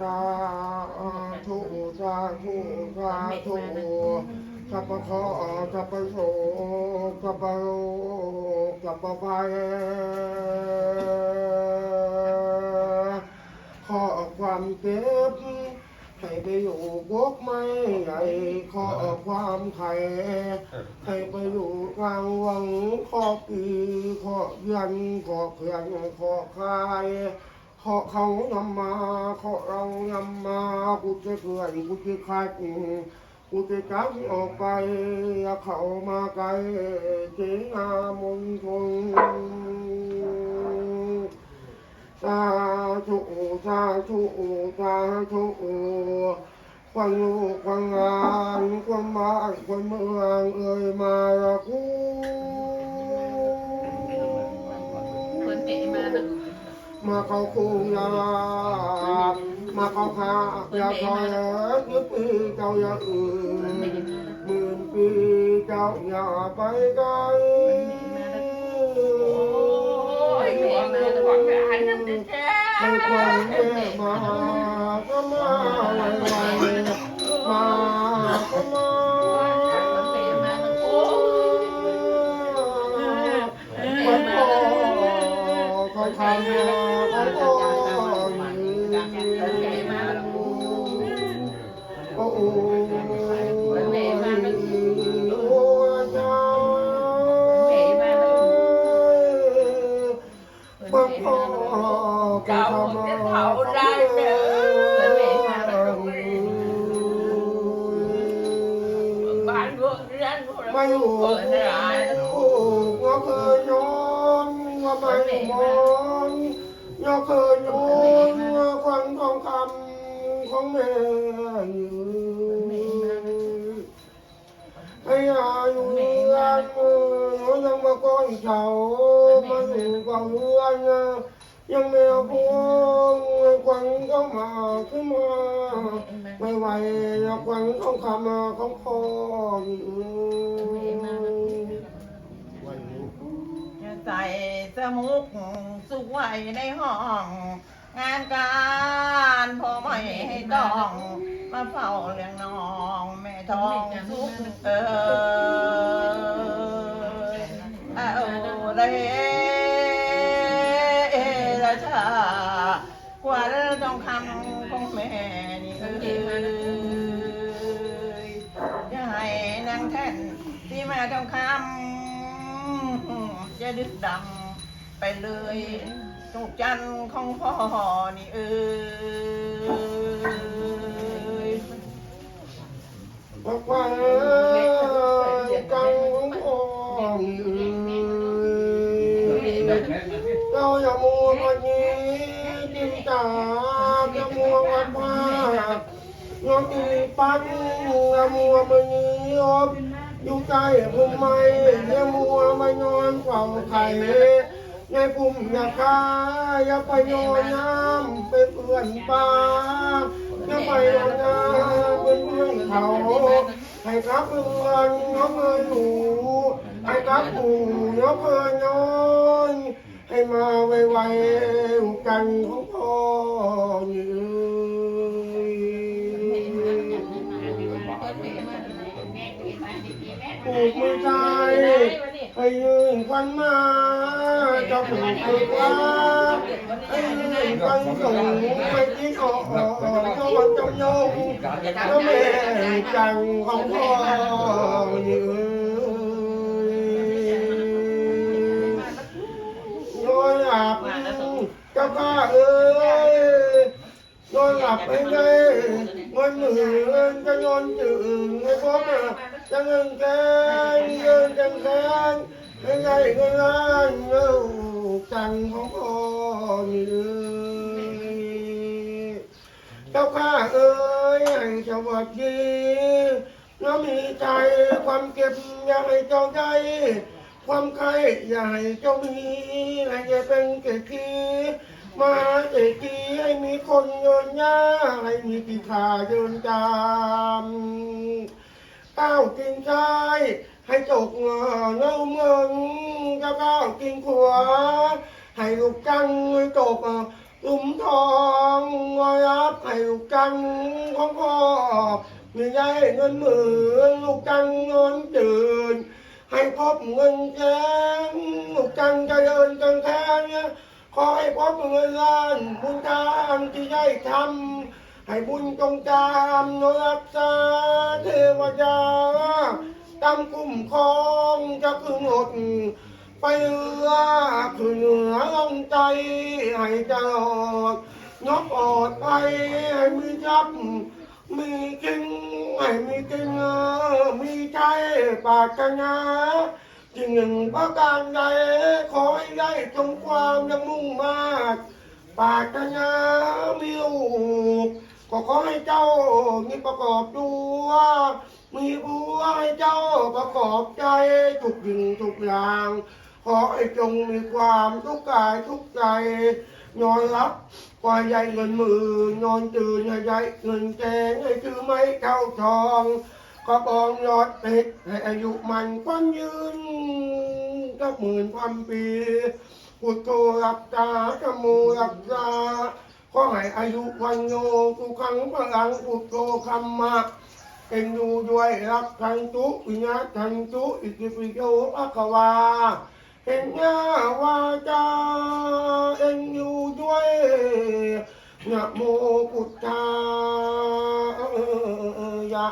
สาธุสาธุสาธุสัพพะเคราะห์สัพพะโสสัพพะโรคสัพพะภัยขอความเจ็บให้ไปอยู่บกไม่ใหญ่ขอความไข่ให้ไปอยู่กลางวังขอปีขอยันขอเขื่อนขอคาย ขอเขานำมาขอเรานำมากูจะเขื่อนกูจะคัดกูจะจับออกไปอย่าเขามาไกลเจงามงคลสาธุสาธุสาธุควันลูกควันงานควันบ้านควันเมืองเอ่ยมาละกูเหมือนเมมานะ มาเข้าคูยามาเข้าคาอย่าคอยยึดปีเจ้าอย่าอื่นหมื่นปีเจ้าอย่าไปไกลโอ้ยเมมานะบอกไปอ่านน้ำเด็ดแท้ให้คนเมื่อมา ทำมาเขาพ่อโอ้โหโอ้ยจ้าวันพ่อเขาทำมาเขาได้เด้อบ้านเมืองยนไม่อยู่เปิดร้านว่าเคยนอนว่าไม่มองว่าเคยนอนว่าควันทองคำของแม่อยู่ให้อายุเรือนมือยังมาก้อนเสามาอยู่กับเรือนยังแมวพวงควันก็มาขึ้นมาไม่ไหวแล้วควันทองคำของพ่ออยู่ จะใส่สมุกสุกไว้ในห้อง งานการพอไม่ให้ต้อง มาเฝ้าเลี้ยงน้องแม่ท้องสุกเออเอาละเฮละชากว่าต้องคำของแม่นี่เอ้ยจะให้นางแท่นที่มาต้องคำ จะดึกดำไปเลยทุกจันทร์ของพ่อนี่เอ้ยบอกว่ากังของพ่อเราอย่ามัววันนี้จินตาอย่ามัววันว่าน้องตีปันอย่ามัวมันนี้ยบ อยู่ใจพุ่มไม้อย่ามัวมานอนเฝ้าไข่ในพุ่มอย่าคาย่าไปนอนน้ำเป็นเพื่อนปลาย่าไปนอนน้ำเป็นเพื่อนเขาให้ครับเพื่อนน้องเพื่อนหนูให้ครับปู่น้องเพื่อนนอนให้มาไวๆกันของพ่อ วันมาจะปลูกมือว่าให้ยืนควันส่งไปที่ขอก็วันจำยงก็แม่จังของพ่อยืนนอนหลับจ้าข้าเอ้ยนอนหลับไปไงวันเหมือนจะนอนจืดให้พ่อแม่จะเงินแกนเงินจังแก นให้ไงเงินล้านเงินจังของพ่อยืนเจ้าข้าเอ๋ยให้สวัสดีแล้วมีใจความเก็บอย่าให้เจ้าใจความใครอย่าให้เจ้ามีให้จะเป็นเกกีมาเกกีให้มีคนโยนย่าให้มีปีขาเดินตามก้าวกินซ้าย ให้จกเงาเงาเงินเจ้าก้าวกินขวาให้ลูกจังให้ตกตุ่มทองวารับให้ลูกจังของพ่อมีได้เงินหมื่นลูกจังนอนจืนให้พบเงินแสนลูกจังจะเดินกันแค่เนี่ยขอให้พบเงินล้านบุญทานที่ได้ทำให้บุญจงจามนรักษาเทวดา ตามคุ้มคองจะคืนหดไปเรือ คือเหนือลงใจให้จ้านกอดไปให้มีจับ มีกินให้มีกินมีใจปากถนาจึงหนึ่งประการใดขอให้ได้จงความยังมุ่งมากปรารถนามีลูกก็ขอให้เจ้ามีประกอบตัวย มีบัวให้เจ้าประกอบใจทุกสิ่งทุกอย่าง ขอให้จงมีความทุกข์กายทุกใจ นอนรับกว่าใหญ่เงินหมื่นนอนตื่นให้ใหญ่เงินแกงให้ถือไม้เข้าทองก็บองยอดเพชรให้อายุมันควันยืนก็หมื่นพันปีพุทโธรับตาธรรมโมรับตาขอให้อายุวันโยทุกครั้งพลังพุทโธคำมา เป็นอยู่ด้วยรับทันตุวิญญาทันตุอิติปิโยอัคควาเห็นหน้าวาจาเอ็นอยู่ด้วยนะโมพุทธายะ